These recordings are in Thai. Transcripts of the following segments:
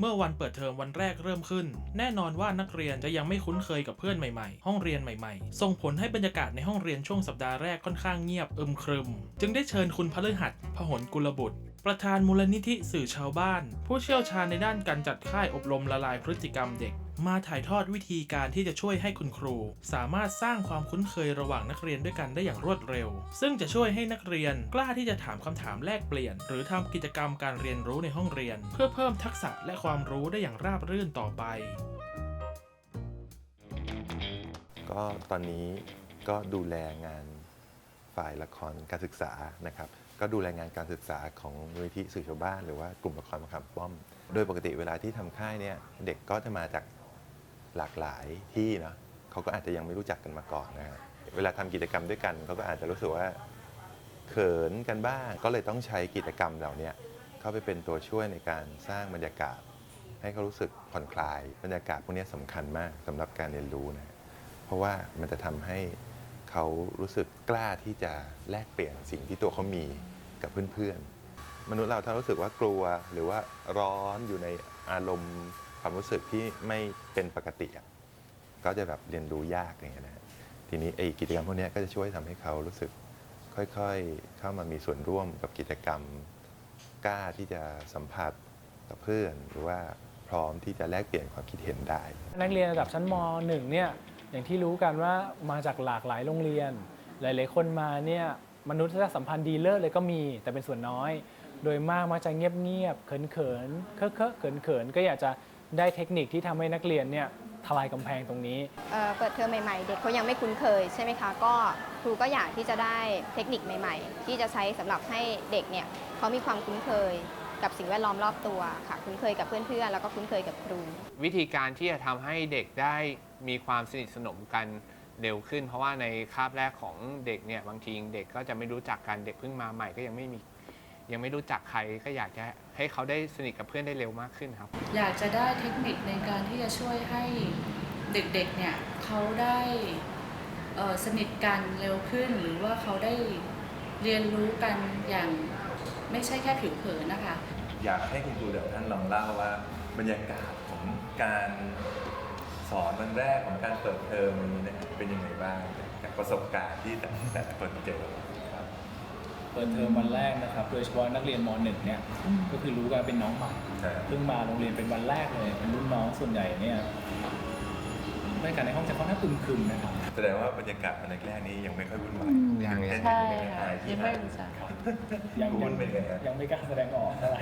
เมื่อวันเปิดเทอมวันแรกเริ่มขึ้น แน่นอนว่านักเรียนจะยังไม่คุ้นเคยกับเพื่อนใหม่ๆ ห้องเรียนใหม่ๆ ส่งผลให้บรรยากาศในห้องเรียนช่วงสัปดาห์แรกค่อนข้างเงียบอึมครึม จึงได้เชิญคุณพฤหัสพหลกุลบุตรประธานมูลนิธิสื่อชาวบ้าน ผู้เชี่ยวชาญในด้านการจัดค่ายอบรมละลายพฤติกรรมเด็ก มาถ่ายทอดวิธีการที่จะช่วยให้คุณครู สามารถสร้างความคุ้นเคยระหว่างนักเรียนด้วยกันได้อย่างรวดเร็ว ซึ่งจะช่วยให้นักเรียนกล้าที่จะถามคำถามแลกเปลี่ยน หรือทำกิจกรรมการเรียนรู้ในห้องเรียน เพื่อเพิ่มทักษะและความรู้ได้อย่างราบรื่นต่อไป ก็ตอนนี้ก็ดูแลงานฝ่ายละครการศึกษานะครับก็ดูแลงานการศึกษาของมูลนิธิสื่อชาวบ้านหรือว่ากลุ่มละครมาคำป้อม โดยปกติเวลาที่ทำค่ายเนี่ยเด็กก็จะมาจาก หลากหลายที่เนาะเขาก็อาจจะยังไม่รู้จักกันมาก่อนนะฮะเวลาทำกิจกรรมด้วยกันเขาก็อาจจะรู้สึกว่าเขินกันบ้าง ก็เลยต้องใช้กิจกรรมเหล่านี้เข้าไปเป็นตัวช่วยในการสร้างบรรยากาศ ให้เขารู้สึกผ่อนคลาย บรรยากาศพวกนี้สำคัญมากสำหรับการเรียนรู้นะเพราะว่ามันจะทำให้เขารู้สึกกล้าที่จะแลกเปลี่ยนสิ่งที่ตัวเขามีกับเพื่อนๆมนุษย์เราถ้ารู้สึกว่ากลัวหรือว่าร้อนอยู่ในอารมณ์ ความรู้สึกที่ไม่เป็นปกติอะก็จะแบบเรียนรู้ยากอย่างเงี้ยนะฮะทีนี้ไอ้กิจกรรมพวกเนี้ยก็จะช่วยทำให้เขารู้สึกค่อยๆ เข้ามามีส่วนร่วมกับกิจกรรม กล้าที่จะสัมผัสกับเพื่อน หรือว่าพร้อมที่จะแลกเปลี่ยนความคิดเห็นได้ นักเรียนระดับชั้นม .1 เนี่ยอย่างที่รู้กันว่ามาจากหลากหลายโรงเรียน หลาย ๆ คนมาเนี่ยมนุษยสัมพันธ์ดีเลิศเลยก็มีแต่เป็นส่วนน้อย โดยมากมักจะเงียบ ๆ เขิน ๆ เคอะเคอะเขินเขิน ๆ ก็อยากจะ ได้เทคนิคที่ทำให้นักเรียนเนี่ยทลายกำแพงตรงนี้ เอ่อเปิดเทอมใหม่ๆ เด็กเขายังไม่คุ้นเคยใช่ไหมคะ ก็ครูก็อยากที่จะได้เทคนิคใหม่ ๆ ที่จะใช้สำหรับให้เด็กเนี่ยเขามีความคุ้นเคยกับสิ่งแวดล้อมรอบตัวค่ะ คุ้นเคยกับเพื่อนๆ แล้วก็คุ้นเคยกับครู วิธีการที่จะทำให้เด็กได้มีความสนิทสนมกันเร็วขึ้น เพราะว่าในคาบแรกของเด็กเนี่ยบางทีเด็กก็จะไม่รู้จักกันเด็กเพิ่งมาใหม่ก็ยังไม่มี ยังไม่รู้จักใครก็อยากจะให้เขาได้สนิทกับเพื่อนได้เร็วมากขึ้นครับ อยากจะได้เทคนิคในการที่จะช่วยให้เด็กๆเนี่ยเขาได้เอ่อสนิทกันเร็วขึ้น หรือว่าเขาได้เรียนรู้กันอย่างไม่ใช่แค่ผิวเผินนะคะ อยากให้คุณครูเดี๋ยวท่านลองเล่าว่า บรรยากาศของการสอนวันแรกของการเปิดเทอมวันนี้นะครับเป็นยังไงบ้างจากประสบการณ์ที่แต่แต่ละคนเจอครับเปิดเทอมวันแรกนะครับ โดยเฉพาะนักเรียนม .1 เนี่ย ก็คือรู้กันเป็นน้องใหม่ครับเพิ่งมาโรงเรียนเป็นวันแรกเลย เป็นรุ่นน้องส่วนใหญ่เนี่ยบรรยากาศในห้องจะค่อนข้างอึมครึมนะครับ แสดงว่าบรรยากาศวันแรกๆนี้ยังไม่ค่อยวุ่นวายยังยังใช่ยังค่ะอายที่ยังไม่รู้จักยังคุยังณเป็นไงฮะยังไม่กล้าแสดงออกเท่าไหร่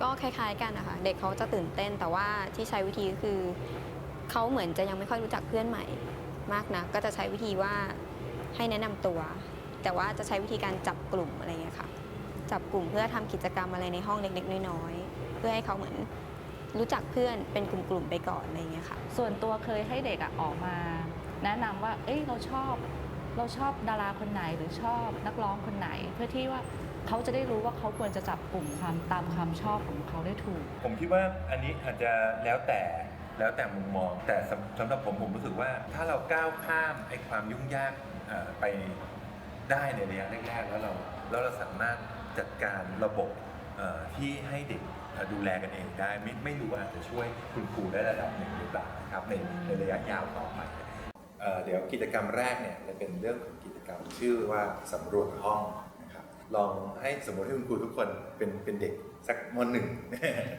ก็คล้าย ๆ กันนะคะเด็กเขาจะตื่นเต้นแต่ว่าที่ใช้วิธีก็คือเขาเหมือนจะยังไม่ค่อยรู้จักเพื่อนใหม่ มากนะก็จะใช้วิธีว่าให้แนะนำตัว แต่ว่าจะใช้วิธีการจับกลุ่มอะไรเงี้ยค่ะ จับกลุ่มเพื่อทำกิจกรรมอะไรในห้องเล็กๆ น้อยๆ เพื่อให้เขาเหมือนรู้จักเพื่อนเป็นกลุ่มๆไปก่อนอะไรเงี้ยค่ะ ส่วนตัวเคยให้เด็กอะออกมา แนะนำว่า เอ้ยเราชอบ เราชอบดาราคนไหนหรือชอบนักร้องคนไหน เพื่อที่ว่าเขาจะได้รู้ว่าเขาควรจะจับกลุ่มความตามความชอบของเขาได้ถูก ผมคิดว่าอันนี้อาจจะแล้วแต่แล้วแต่มุมมอง แต่สำสำหรับผมผมรู้สึกว่าถ้าเราก้าวข้ามไอ้ความยุ่งยากเอ่อไป ได้ในระยะแรกๆแล้วเราแล้วเราสามารถจัดการระบบที่ให้เด็กดูแลกันเองได้ ไม่ไม่รู้ว่าอาจจะช่วยคุณครูได้ระดับหนึ่งหรือเปล่านะครับในในระยะยาวต่อไปเออเดี๋ยวกิจกรรมแรกเนี่ยจะเป็นเรื่องของกิจกรรมชื่อว่าสำรวจห้องนะครับลองให้สมมติให้คุณครูทุกคนเป็นเป็นเด็กสักมหนึ่ง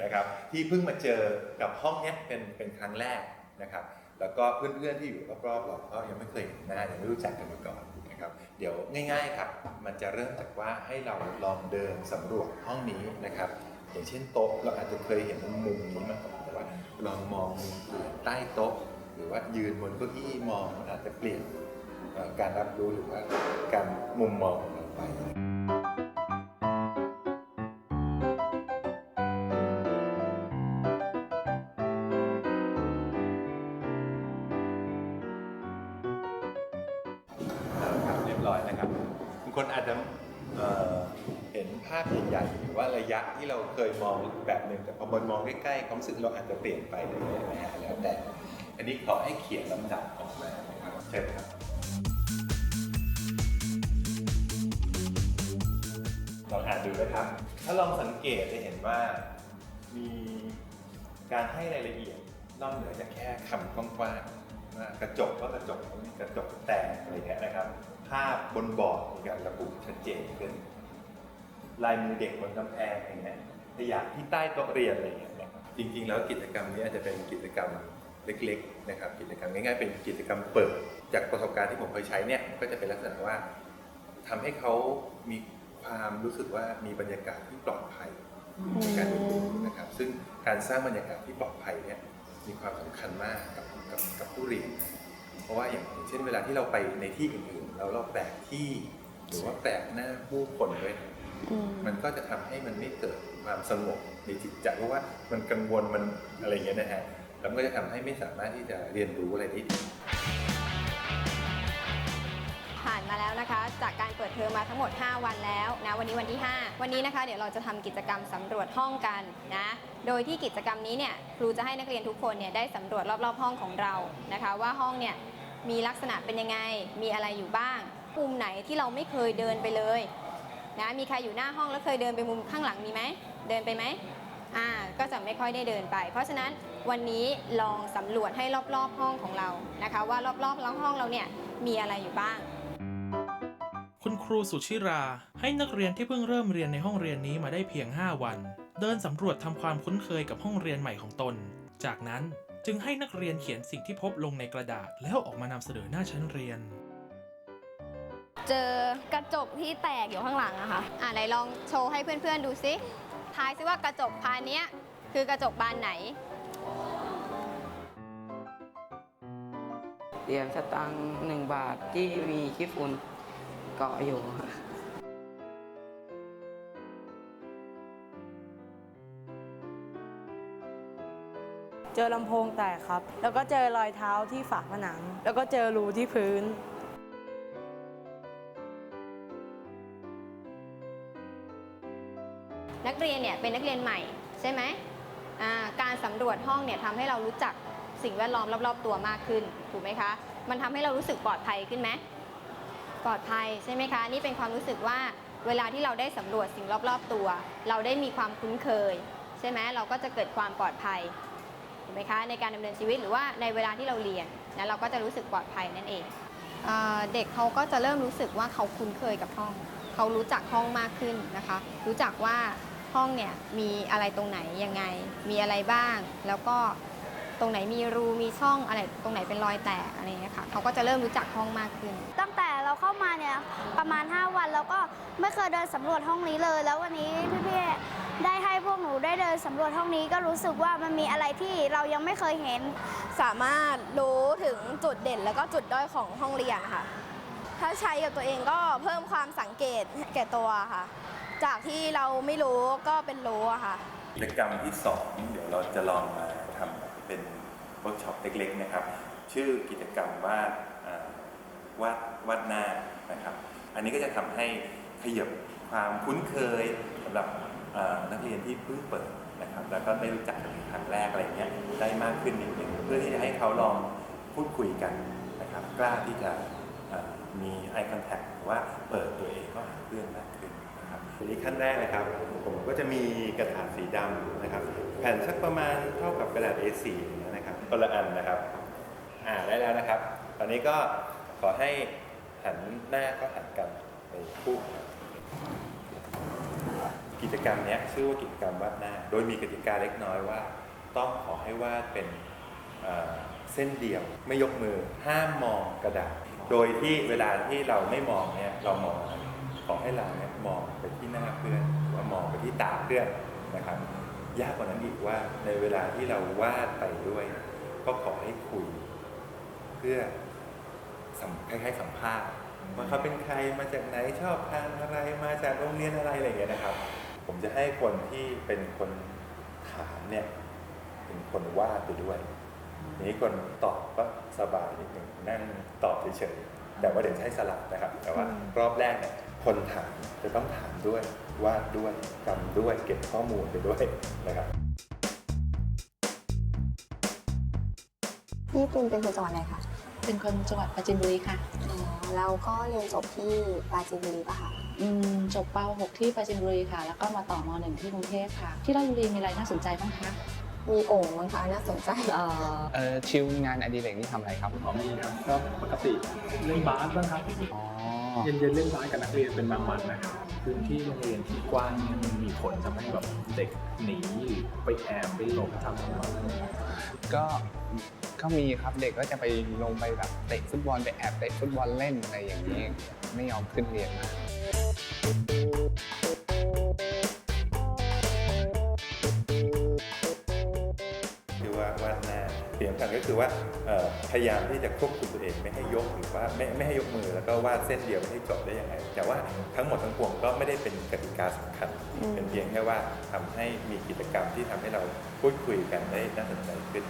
นะครับที่เพิ่งมาเจอกับห้องเนี้ยเป็นเป็นครั้งแรกนะครับแล้วก็เพื่อนๆที่อยู่รอบๆเราก็ยังไม่เคยเห็นหน้ายังไม่รู้จักกันมาก่อน นะครับ เดี๋ยวง่ายๆครับ มันจะเริ่มจากว่าให้เราลองเดินสำรวจห้องนี้นะครับ อย่างเช่นโต๊ะเราอาจจะเคยเห็นมุมนี้มาก่อนแต่ว่าลองมองมุมอื่นใต้โต๊ะ หรือว่ายืนบนเก้าอี้มองมันอาจจะเปลี่ยนการรับรู้หรือว่าการมุมมองของเราไป ใกล้ๆความรู้สึกเราอาจจะเปลี่ยนไปเลยนะฮะแล้วแต่ อันนี้ขอให้เขียนลำดับออกมานะครับเชิญครับ ลองอ่านดูนะครับ ถ้าลองสังเกตจะเห็นว่ามีการให้รายละเอียดนอกเหนือจากแค่คำกว้างๆว่ากระจกก็กระจกกระจกแตกอะไรเงี้ยนะครับ ภาพบนบอร์ดมีการระบุชัดเจนขึ้นลายมือเด็กบนกำแพงอย่างเงี้ยขยะที่ใต้โต๊ะเรียนอะไรอย่างเงี้ย จริง ๆ แล้วกิจกรรมนี้อาจจะเป็นกิจกรรมเล็กๆนะครับกิจกรรมง่ายๆเป็นกิจกรรมเปิด จากประสบการณ์ที่ผมเคยใช้เนี่ยก็จะเป็นลักษณะว่าทำให้เขามีความรู้สึกว่ามีบรรยากาศที่ปลอดภัยในการเรียนรู้นะครับ ซึ่งการสร้างบรรยากาศที่ปลอดภัยเนี่ยมีความสำคัญมากกับกับกับผู้เรียน เพราะว่าอย่างเช่นเวลาที่เราไปในที่อื่นๆแล้วเราแปลกที่หรือว่าแปลกหน้าผู้คนด้วยเนี่ยมันก็จะทำให้มันไม่เกิดความสงบ ในจิตใจเพราะว่ามันกังวลมันอะไรอย่างเงี้ยนะฮะแล้วมันก็จะทำให้ไม่สามารถที่จะเรียนรู้อะไรได้ดีผ่านมาแล้วนะคะ จากการเปิดเทอมมาทั้งหมด 5 วันแล้วนะวันนี้วันที่ 5 วันนี้นะคะ เดี๋ยวเราจะทำกิจกรรมสำรวจห้องกันนะโดยที่กิจกรรมนี้เนี่ยครูจะให้นักเรียนทุกคนเนี่ยได้สำรวจรอบๆห้องของเรานะคะ ว่าห้องเนี่ยมีลักษณะเป็นยังไงมีอะไรอยู่บ้างมุมไหนที่เราไม่เคยเดินไปเลยนะมีใครอยู่หน้าห้องแล้วเคยเดินไปมุมข้างหลังมีไหมเดินไปไหม อ่าก็จะไม่ค่อยได้เดินไป เพราะฉะนั้นวันนี้ลองสำรวจให้รอบๆห้องของเรานะคะ ว่ารอบๆห้องเราเนี่ยมีอะไรอยู่บ้าง คุณครูสุชิรา ให้นักเรียนที่เพิ่งเริ่มเรียนในห้องเรียนนี้มาได้เพียง 5 วัน เดินสำรวจทำความคุ้นเคยกับห้องเรียนใหม่ของตน จากนั้นจึงให้นักเรียนเขียนสิ่งที่พบลงในกระดาษ แล้วออกมานำเสนอหน้าชั้นเรียน เจอกระจกที่แตกอยู่ข้างหลังอะค่ะอ่าไหนลองโชว์ให้เพื่อนๆดูซิ ทายซิว่ากระจกบานเนี้ยคือกระจกบานไหน เหรียญสตังค์หนึ่งบาทที่มีขี้ฝุ่นเกาะอยู่ เจอลำโพงแตกครับ แล้วก็เจอรอยเท้าที่ฝาผนัง แล้วก็เจอรูที่พื้น นักเรียนเนี่ยเป็นนักเรียนใหม่ใช่ไหมการสำรวจห้องเนี่ยทำให้เรารู้จักสิ่งแวดล้อมรอบๆตัวมากขึ้นถูกไหมคะ มันทำให้เรารู้สึกปลอดภัยขึ้นไหมปลอดภัยใช่ไหมคะ นี่เป็นความรู้สึกว่าเวลาที่เราได้สำรวจสิ่งรอบๆตัว เราได้มีความคุ้นเคย ใช่ไหมเราก็จะเกิดความปลอดภัยถูกไหมคะในการดำเนินชีวิตหรือว่าในเวลาที่เราเรียนนะเราก็จะรู้สึกปลอดภัยนั่นเองเอเด็กเขาก็จะเริ่มรู้สึกว่าเขาคุ้นเคยกับห้อง เขารู้จักห้องมากขึ้นนะคะ รู้จักว่า ห้องเนี่ยมีอะไรตรงไหนยังไง มีอะไรบ้าง แล้วก็ตรงไหนมีรูมีช่องอะไรตรงไหนเป็นรอยแตกอะไรอย่างเงี้ยค่ะเขาก็จะเริ่มรู้จักห้องมากขึ้น ตั้งแต่เราเข้ามาเนี่ยประมาณ 5 วันแล้วก็ไม่เคยเดินสำรวจห้องนี้เลย แล้ววันนี้พี่ๆได้ให้พวกหนูได้เดินสำรวจห้องนี้ก็รู้สึกว่ามันมีอะไรที่เรายังไม่เคยเห็น สามารถรู้ถึงจุดเด่นแล้วก็จุดด้อยของห้องเรียนค่ะ ถ้าใช้กับตัวเองก็เพิ่มความสังเกตแก่ตัวค่ะ จากที่เราไม่รู้ก็เป็นรู้อะค่ะ กิจกรรมที่2เดี๋ยวเราจะลองมาทำเป็นเวิร์กช็อปเล็กๆนะครับ ชื่อกิจกรรมวาดอ่าวาดวาดหน้านะครับ อันนี้ก็จะทำให้ขยับความคุ้นเคยสำหรับอ่านักเรียนที่เพิ่งเปิดนะครับ แล้วก็ได้รู้จักกันเป็นครั้งแรกอะไรเงี้ยได้มากขึ้นนิดนึงเพื่อที่จะให้เขาลองพูดคุยกันนะครับ กล้าที่จะอ่ามี eye contact หรือว่าเปิดตัวเองก็หาเพื่อนมากขึ้น ทีนี้ขั้นแรกนะครับ ผมก็จะมีกระดาษสีดำนะครับ แผ่นสักประมาณเท่ากับกระดาษ A4 อย่างเงี้ยนะครับคนละอันนะครับ อ่าได้แล้วนะครับ ตอนนี้ก็ขอให้หันหน้าก็หันกันในคู่กิจกรรมนี้ชื่อว่ากิจกรรมวาดหน้า โดยมีกติกาเล็กน้อยว่า ต้องขอให้วาดเป็นเส้นเดียวไม่ยกมือห้ามมองกระดาษ โดยที่เวลาที่เราไม่มองเนี่ยเรามองขอให้เราเนี่ย มองไปที่หน้าเพื่อนหรือว่ามองไปที่ตาเพื่อนนะครับ ยากกว่านั้นอีกว่าในเวลาที่เราวาดไปด้วย ก็ขอให้คุย เพื่อสัมคล้ายๆสัมภาษณ์ว่าเขาเป็นใครมาจากไหนชอบทานอะไรมาจากโรงเรียนอะไรอะไรอย่างเงี้ยนะครับ ผมจะให้คนที่เป็นคนถามเนี่ยเป็นคนวาดไปด้วยทีนี้คนตอบก็สบายนิดหนึ่งนั่งตอบเฉยๆแต่ว่าเดี๋ยวจะให้สลับนะครับ แต่ว่ารอบแรกเนี่ย คนถามจะต้องถามด้วยวาดด้วยจำด้วยเก็บข้อมูลไปด้วยนะครับนี่คุณเป็นคนจังหวัดอะไรคะเป็นคนจังหวัดปราจีนบุรีค่ะอ๋อแล้วก็เรียนจบที่ปราจีนบุรีป่ะคะอืมจบป .6 ที่ปราจีนบุรีค่ะ แล้วก็มาต่อม .1 ที่กรุงเทพค่ะ ที่ราชบุรีมีอะไรน่าสนใจบ้างคะมีโอ่งมั้งคะน่าสนใจเอ่อเออชิลงานอดิเรกนี่ทำอะไรครับอ๋อมีครับก็ปกติเล่นบาสบ้างครับอ๋อ เย็นๆเล่นบายกับนักเรียนเป็นบางวันนะครับพื้นที่โรงเรียนที่กว้างเนี่ยมันมีผลทำให้แบบเด็กหนีไปแอบไปหลบทำอะไรก็ก็มีครับเด็กก็จะไปลงไปแบบเตะฟุตบอลไปแอบเตะฟุตบอลเล่นอะไรอย่างนี้ ไม่ยอมขึ้นเรียนมา คือว่าเอ่อพยายามที่จะควบคุมตัวเองไม่ให้ยกหรือว่าไม่ไม่ให้ยกมือแล้วก็วาดเส้นเดียวไม่ให้จบได้ยังไง แต่ว่าทั้งหมดทั้งปวงก็ไม่ได้เป็นกติกาสำคัญ เป็นเพียงแค่ว่าทำให้มีกิจกรรมที่ทำให้เราพูดคุยกันได้น่าสนใจขึ้น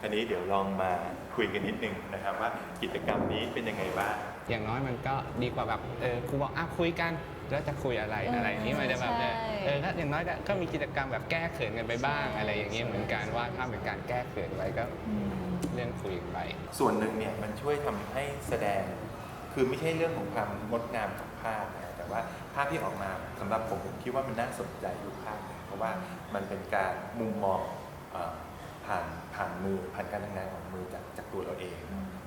ทีนี้เดี๋ยวลองมาคุยกันนิดนึงนะครับว่ากิจกรรมนี้เป็นยังไงบ้างอย่างน้อยมันก็ดีกว่าแบบเออครูบอกอะคุยกัน แล้วจะคุยอะไรเออออะไรอย่างนี้มันจะแบบใช่เออถ้าอย่างน้อยก็ก็มีกิจกรรมแบบแก้เขินกันไปบ้างอะไรอย่างนี้เหมือนกันว่าถ้าเป็นการแก้เขินไปก็เรื่องคุยกันไป ส่วนหนึ่งเนี่ยมันช่วยทำให้แสดง คือไม่ใช่เรื่องของความงดงามของภาพนะแต่ว่าภาพที่ออกมาสำหรับผมผมคิดว่ามันน่าสนใจอยู่ภาพหนึ่งเพราะว่ามันเป็นการมุมมองเอ่อผ่านผ่านมือผ่านการทำงานของมือจากจากตัวเราเอง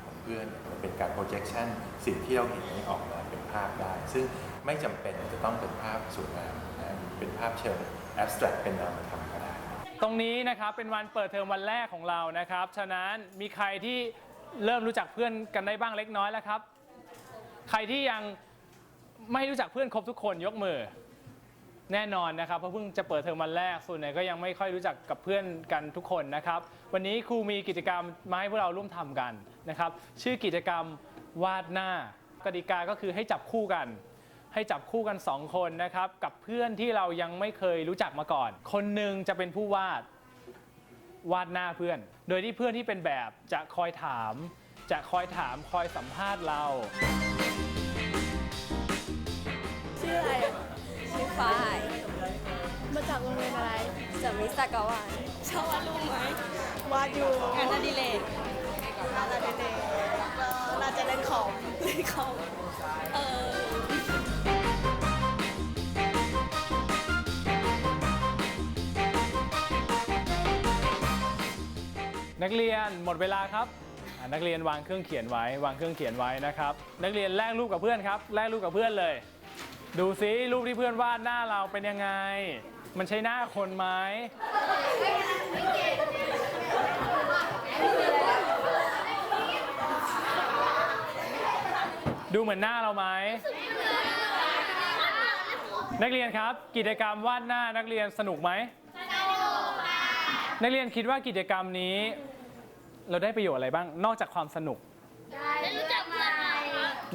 ของเพื่อนมันเป็นการ projection สิ่งที่เราเห็นนี้ออกมาเป็นภาพได้ ซึ่ง ไม่จำเป็นจะต้องเป็นภาพสวยงามนะเป็นภาพเชิง abstract เป็นนามธรรมก็ได้ ตรงนี้นะครับเป็นวันเปิดเทอมวันแรกของเรานะครับ ฉะนั้นมีใครที่เริ่มรู้จักเพื่อนกันได้บ้างเล็กน้อยแล้วครับ ใครที่ยังไม่รู้จักเพื่อนครบทุกคนยกมือ แน่นอนนะครับเพราะเพิ่งจะเปิดเทอมวันแรกส่วนใหญ่ก็ยังไม่ค่อยรู้จักกับเพื่อนกันทุกคนนะครับ วันนี้ครูมีกิจกรรมมาให้พวกเราร่วมทำกันนะครับ ชื่อกิจกรรมวาดหน้ากติกาก็คือให้จับคู่กัน ให้จับคู่กัน 2 คนนะครับ กับเพื่อนที่เรายังไม่เคยรู้จักมาก่อน คนหนึ่งจะเป็นผู้วาดวาดหน้าเพื่อน โดยที่เพื่อนที่เป็นแบบจะคอยถาม จะคอยถามคอยสัมภาษณ์เรา ชื่ออะไรอะชื่อฝ้าย มาจากโรงเรียนอะไรจากวิศกวานชอบวาดรูปไหมวาดอยู่งานอดิเรก นักเรียนหมดเวลาครับอะนักเรียนวางเครื่องเขียนไว้ วางเครื่องเขียนไว้นะครับ นักเรียนแลกรูปกับเพื่อนครับแลกรูปกับเพื่อนเลย ดูซิรูปที่เพื่อนวาดหน้าเราเป็นยังไง มันใช่หน้าคนไหมดูเหมือนหน้าเราไหมนักเรียนครับ กิจกรรมวาดหน้านักเรียนสนุกไหมนักเรียนคิดว่ากิจกรรมนี้ เราได้ประโยชน์อะไรบ้าง นอกจากความสนุก ได้รู้จักเพื่อนใหม่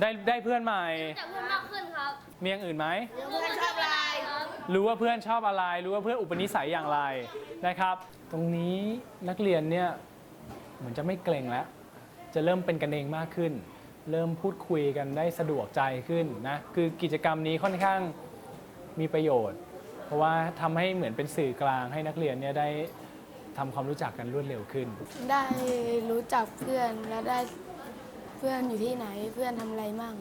ได้ได้เพื่อนใหม่จักเพื่อนมากขึ้นครับมีอย่างอื่นไหม เพื่อนชอบอะไรครับรู้ว่าเพื่อนชอบอะไร รู้ว่าเพื่อนอุปนิสัยอย่างไรนะครับ ตรงนี้นักเรียนเนี่ยเหมือนจะไม่เกรงแล้ว จะเริ่มเป็นกันเองมากขึ้น เริ่มพูดคุยกันได้สะดวกใจขึ้นนะ คือกิจกรรมนี้ค่อนข้างมีประโยชน์ เพราะว่าทำให้เหมือนเป็นสื่อกลางให้นักเรียนเนี่ยได้ ทำความรู้จักกันรวดเร็วขึ้น ได้รู้จักเพื่อนและได้เพื่อนอยู่ที่ไหนเพื่อนทำอะไรมั่ง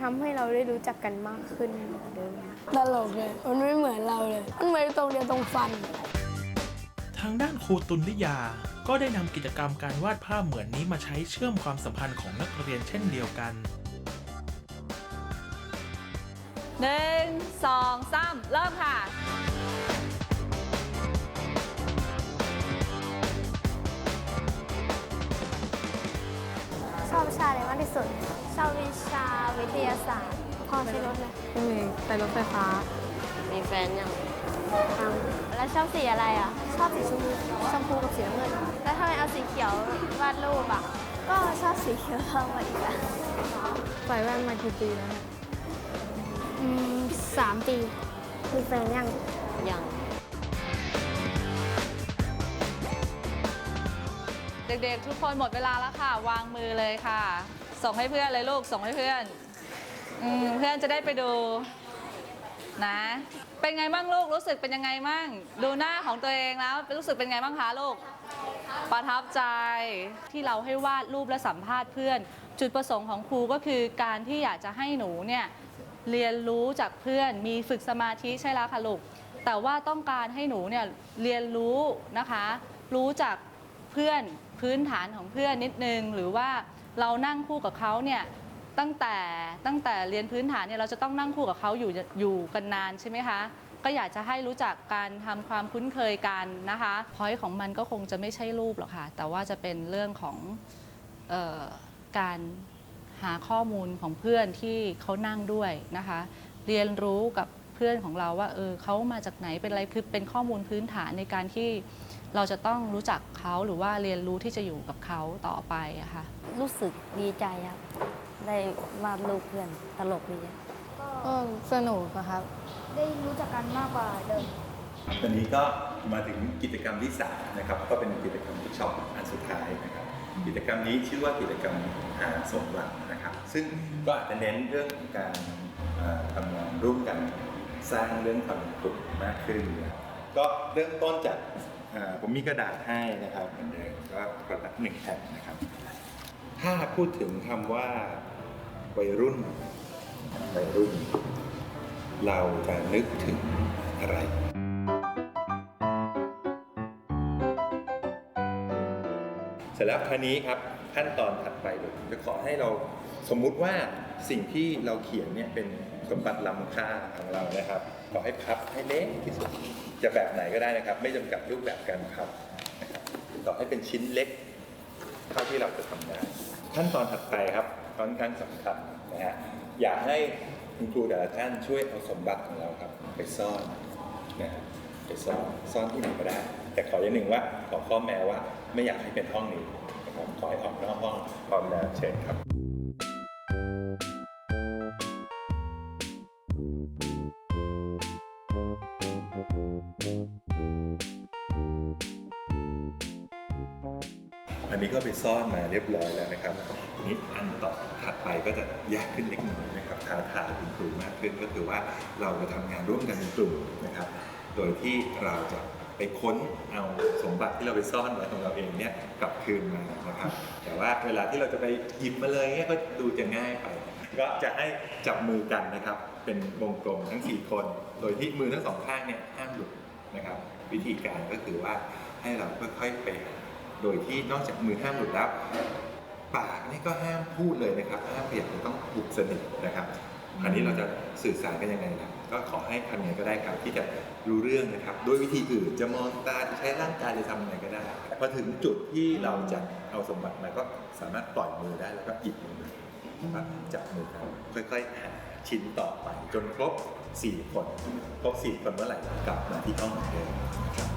ทำให้เราได้รู้จักกันมากขึ้นกว่าเดิมตลกเลยมันไม่เหมือนเราเลยมันเหมือนตรงเดียวตรงฟัน ทางด้านครูตุลลิยา ก็ได้นำกิจกรรมการวาดภาพเหมือนนี้มาใช้เชื่อมความสัมพันธ์ของนักเรียนเช่นเดียวกันหนึ่งสองสามเริ่มค่ะ อบวิชาอะไรมากที่สุด ชอบวิชาวิทยาศาสตร์พอใช้รถเลยไม่มีไปรถไฟฟ้า มีแฟนยังแล้วชอบสีอะไรอะ ชอบสีชมพูชมพูกับสีน้ำเงิน แล้วทำไมเอาสีเขียววาดรูปอะ ก็ชอบสีเขียวเพิ่มมาอีกอะใส่แว่นมากี่ปีแล้วอืมสามปี มีแฟนยัง ยัง เด็กๆ ทุกคนหมดเวลาแล้วค่ะ วางมือเลยค่ะ ส่งให้เพื่อนเลยลูกส่งให้เพื่อนอืมเพื่อนจะได้ไปดูนะ เป็นไงบ้างลูกรู้สึกเป็นยังไงบ้างดูหน้าของตัวเองแล้วรู้สึกเป็นไงบ้างคะลูกประทับใจที่เราให้วาดรูปและสัมภาษณ์เพื่อน จุดประสงค์ของครูก็คือการที่อยากจะให้หนูเนี่ยเรียนรู้จากเพื่อนมีฝึกสมาธิใช่แล้วค่ะลูกแต่ว่าต้องการให้หนูเนี่ยเรียนรู้นะคะ รู้จากเพื่อน พื้นฐานของเพื่อนนิดนึง หรือว่าเรานั่งคู่กับเขาเนี่ยตั้งแต่ตั้งแต่เรียนพื้นฐานเนี่ยเราจะต้องนั่งคู่กับเขาอยู่อยู่กันนานใช่ไหมคะ ก็อยากจะให้รู้จักการทำความคุ้นเคยกันนะคะพอยของมันก็คงจะไม่ใช่รูปหรอกค่ะ แต่ว่าจะเป็นเรื่องของออการหาข้อมูลของเพื่อนที่เขานั่งด้วยนะคะ เรียนรู้กับเพื่อนของเราว่าเออเขามาจากไหนเป็นอะไรคือเป็นข้อมูลพื้นฐานในการที่ เราจะต้องรู้จักเขาหรือว่าเรียนรู้ที่จะอยู่กับเขาต่อไปอะค่ะ รู้สึกดีใจครับ ได้วาดรูปเพื่อนตลกดีครับก็สนุกอะครับ ได้รู้จักกันมากกว่าเดิม ตอนนี้ก็มาถึงกิจกรรมที่สามนะครับก็เป็นกิจกรรมที่ช็อปอันสุดท้ายนะครับ กิจกรรมนี้ชื่อว่ากิจกรรมหาสมหวังนะครับ ซึ่งก็อาจจะเน้นเรื่องของการเอ่อทำงานร่วมกันสร้างเรื่องความกลุ่มมากขึ้นนะครับก็เริ่มต้นจากอ่า ผมมีกระดาษให้นะครับเหมือนเดิมก็กระดาษหนึ่งแผ่นนะครับ ถ้าพูดถึงคำว่าวัยรุ่นวัยรุ่น เราจะนึกถึงอะไรเสร็จแล้วคราวนี้ครับขั้นตอนถัดไปเลยจะขอให้เราสมมุติว่าสิ่งที่เราเขียนเนี่ยเป็นสมบัติล้ำค่าของเรานะครับ ขอให้พับให้เล็กที่สุดจะแบบไหนก็ได้นะครับ ไม่จำกัดรูปแบบการพับนครับต่อให้เป็นชิ้นเล็กเท่าที่เราจะทำได้ขั้นตอนถัดไปครับค่อนข้างสำคัญนะฮะอยากให้คุณครูแต่ละท่านช่วยเอาสมบัติของเราครับ ไปซ่อนนะฮะไปซ่อนซ่อนที่ไหนก็ได้ แต่ขออย่างหนึ่งว่าขอข้อแม้ว่าไม่อยากให้เป็นห้องนี้นะครับขอให้ออกนอกห้องพร้อมแล้วเชิญครับ ซ่อนมาเรียบร้อยแล้วนะครับทีนี้อันต่อถัดไปก็จะยากขึ้นเล็กน้อยนะครับท้าทายคุณครูมากขึ้นก็คือว่าเราจะทำงานร่วมกันเป็นกลุ่มนะครับ โดยที่เราจะไปค้นเอาสมบัติที่เราไปซ่อนไว้ของเราเองเนี่ยกลับคืนมานะครับ แต่ว่าเวลาที่เราจะไปหยิบมาเลยเนี่ยก็ดูจะง่ายไป ก็จะให้จับมือกันนะครับ เป็นวงกลมทั้ง 4 คน โดยที่มือทั้งสองข้างเนี่ยห้ามหลุดนะครับ วิธีการก็คือว่าให้เราค่อยๆไปหา โดยที่นอกจากมือห้ามหลุดแล้วปากนี่ก็ห้ามพูดเลยนะครับห้ามเปลี่ยนต้องผูกสนิทนะครับอันนี้เราจะสื่อสารกันยังไงนะก็ขอให้ทำยังไงก็ได้ครับที่จะรู้เรื่องนะครับด้วยวิธีอื่นจะมองตาจะใช้ร่างกายจะทำยังไงก็ได้พอถึงจุดที่เราจะเอาสมบัติมาก็สามารถปล่อยมือได้แล้วก็หยิบมือจับมือกันค่อยๆหาชิ้นต่อไปจนครบ 4 คน ครบ 4 คนเมื่อไหร่กลับมาที่ห้องเหมือนเดิมนะครับ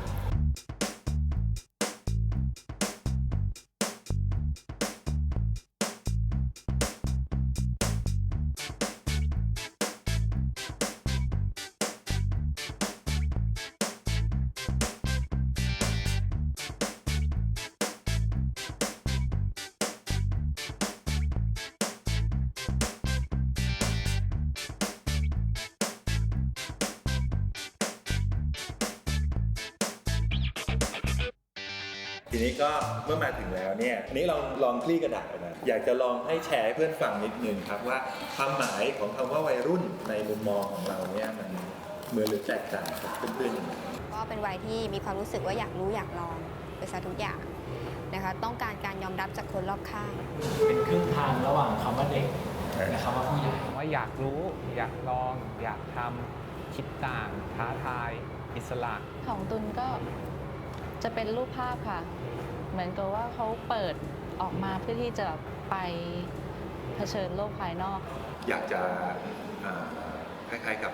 ทีนี้ก็เมื่อมาถึงแล้วเนี่ยอันนี้ลองลองคลี่กระดาษนะอยากจะลองให้แชร์ให้เพื่อนฟังนิดนึงครับว่าความหมายของคำว่าวัยรุ่นในมุมมองของเราเนี่ยมันเหมือนหรือแตกต่างกับเพื่อนๆยังไงก็เป็นวัยที่มีความรู้สึกว่าอยากรู้อยากลองไปซะทุกอย่างนะคะต้องการการยอมรับจากคนรอบข้าง เป็นครึ่งทางระหว่างคำว่าเด็กและคำว่าผู้ใหญ่ว่าอยากรู้ อยากลอง อยากทำคิดต่างท้าทาย อิสระ ของตุนก็ จะเป็นรูปภาพค่ะ เหมือนกับว่าเขาเปิดออกมาเพื่อที่จะไปเผชิญโลกภายนอก อยากจะคล้ายๆกับ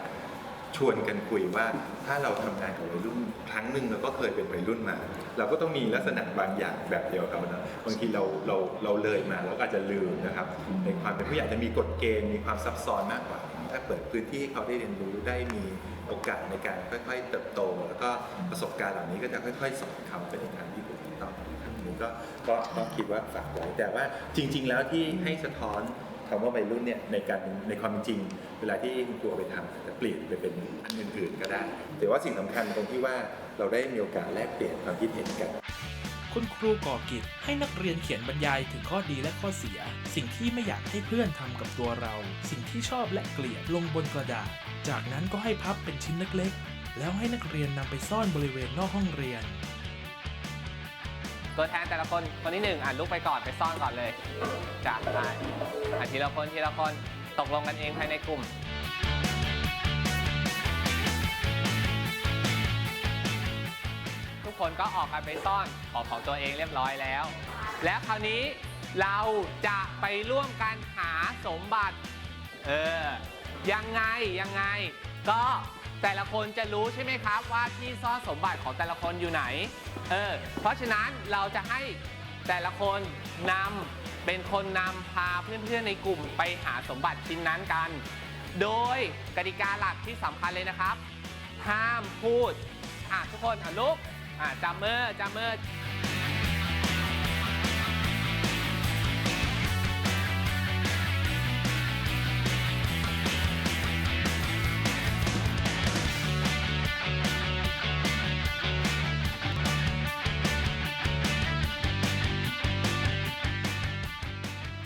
ชวนกันคุยว่าถ้าเราทำงานกับวัยรุ่นครั้งหนึ่งเราก็เคยเป็นวัยรุ่นมา เราก็ต้องมีลักษณะบางอย่างแบบเดียวกับเขานะบางทีเราเราเราเลยมาเราก็อาจจะลืมนะครับในความเป็นผู้ใหญ่จะมีกฎเกณฑ์มีความซับซ้อนมากกว่า ถ้าเปิดพื้นที่ให้เขาได้เรียนรู้ได้มี โอกาสในการค่อยๆ เติบโต แล้วก็ประสบการณ์เหล่านี้ก็จะค่อยๆสอนเขาเป็นทางที่ถูกต้องทนี้ก็ก็ก็คิดว่าฝากไว้แต่ว่าจริง ๆ แล้วที่ให้สะท้อนคำว่าวัยรุ่นเนี่ยในการในความจริง เวลาที่คุณครูไปทำอาจจะเปลี่ยนไปเป็นอันอื่นๆก็ได้ แต่ว่าสิ่งสำคัญตรงที่ว่าเราได้มีโอกาสแลกเปลี่ยนความคิดเห็นกัน คุณครูก่อกิจให้นักเรียนเขียนบรรยายถึงข้อดีและข้อเสีย สิ่งที่ไม่อยากให้เพื่อนทำกับตัวเรา สิ่งที่ชอบและเกลียดลงบนกระดาษ จากนั้นก็ให้พับเป็นชิ้นเล็กๆ แล้วให้นักเรียนนำไปซ่อนบริเวณนอกห้องเรียน ตัวแทนแต่ละคนคนที่หนึ่งอะลุกไปก่อนไปซ่อนก่อนเลยจ้ะได้อะทีละคนทีละคนตกลงกันเองภายในกลุ่ม คนก็ออกกันไปซ่อนของของตัวเองเรียบร้อยแล้ว แล้วคราวนี้เราจะไปร่วมกันหาสมบัติ เออ ยังไง ยังไง ก็แต่ละคนจะรู้ใช่ไหมครับว่าที่ซ่อนสมบัติของแต่ละคนอยู่ไหน เออ เพราะฉะนั้นเราจะให้แต่ละคนนำเป็นคนนำพาเพื่อนๆในกลุ่มไปหาสมบัติชิ้นนั้นกัน โดยกติกาหลักที่สำคัญเลยนะครับ ห้ามพูดอะทุกคนอะลุก อะจับมือจับมือ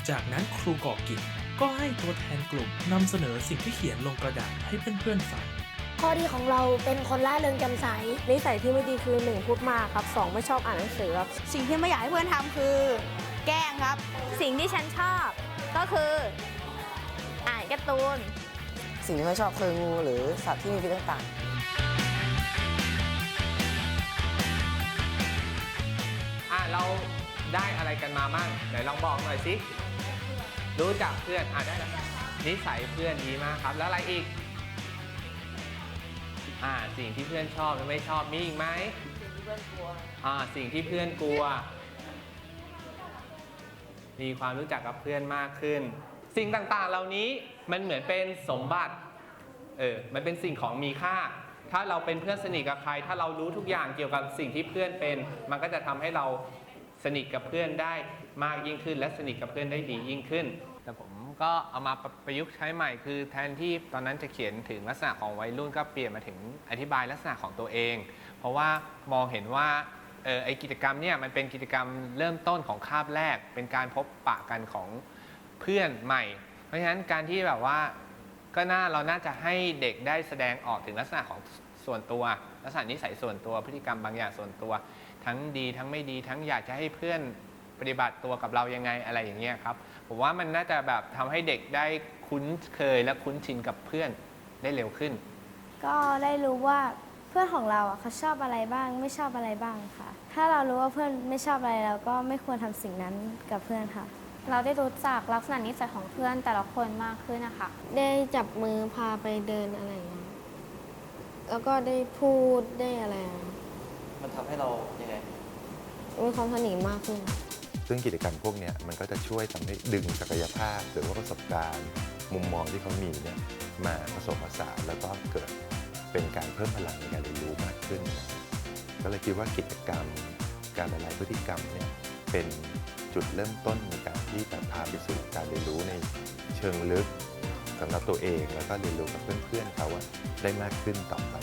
จากนั้นครูก่อกิจก็ให้ตัวแทนกลุ่มนำเสนอสิ่งที่เขียนลงกระดาษให้เพื่อนๆฟัง ข้อดีของเราเป็นคนล่าเริงแจ่มใส นิสัยที่ไม่ดีคือ 1 พูดมากครับ 2 ไม่ชอบอ่านหนังสือครับ สิ่งที่ไม่อยากให้เพื่อนทำคือ แกล้งครับ สิ่งที่ฉันชอบก็คือ อ่านการ์ตูน สิ่งที่ไม่ชอบคืองูหรือสัตว์ที่มีพิษต่างอะเราได้อะไรกันมามั่งไหนลองบอกหน่อยสิ รู้จักเพื่อนอะได้แล้วนิสัยเพื่อนดีมากครับ แล้วอะไรอีก อ่าสิ่งที่เพื่อนชอบและไม่ชอบมีอีกไหมอ่าสิ่งที่เพื่อนกลัว มีความรู้จักกับเพื่อนมากขึ้น สิ่งต่างๆเหล่านี้มันเหมือนเป็นสมบัติเออมันเป็นสิ่งของมีค่า ถ้าเราเป็นเพื่อนสนิทกับใคร ถ้าเรารู้ทุกอย่างเกี่ยวกับสิ่งที่เพื่อนเป็น มันก็จะทำให้เราสนิทกับเพื่อนได้มากยิ่งขึ้น และสนิทกับเพื่อนได้ดียิ่งขึ้นแต่ผม ก็เอามาประยุกต์ใช้ใหม่คือแทนที่ตอนนั้นจะเขียนถึงลักษณะของวัยรุ่นก็เปลี่ยนมาถึงอธิบายลักษณะของตัวเอง เพราะว่ามองเห็นว่าเออไอกิจกรรมเนี่ยมันเป็นกิจกรรมเริ่มต้นของคาบแรก เป็นการพบปะกันของเพื่อนใหม่ เพราะฉะนั้นการที่แบบว่าก็น่าเราน่าจะให้เด็กได้แสดงออกถึงลักษณะของส่วนตัว ลักษณะนิสัยส่วนตัวพฤติกรรมบางอย่างส่วนตัว ทั้งดีทั้งไม่ดีทั้งอยากจะให้เพื่อนปฏิบัติตัวกับเรายังไงอะไรอย่างเงี้ยครับ ผมว่ามันน่าจะแบบทำให้เด็กได้คุ้นเคยและคุ้นชินกับเพื่อนได้เร็วขึ้น ก็ได้รู้ว่าเพื่อนของเราอะเขาชอบอะไรบ้าง ไม่ชอบอะไรบ้างค่ะ ถ้าเรารู้ว่าเพื่อนไม่ชอบอะไรเราก็ไม่ควรทำสิ่งนั้นกับเพื่อนค่ะ เราได้รู้จักลักษณะนิสัยของเพื่อนแต่ละคนมากขึ้นนะคะ ได้จับมือพาไปเดินอะไรอย่างเงี้ยแล้วก็ได้พูดได้อะไรอะมันทำให้เรายังไง มีความสนิทมากขึ้น ซึ่งกิจกรรมพวกนี้มันก็จะช่วยทำให้ดึงศักยภาพ หรือว่าประสบการณ์ มุมมองที่เขามีเนี่ยมาผสมผสานแล้วก็เกิดเป็นการเพิ่มพลังในการเรียนรู้มากขึ้นนะก็เลยคิดว่ากิจกรรม การละลายพฤติกรรมเนี่ยเป็นจุดเริ่มต้นในการที่จะพาไปสู่การเรียนรู้ในเชิงลึกสำหรับตัวเองแล้วก็เรียนรู้กับเพื่อนๆเขาอะได้มากขึ้นต่อไป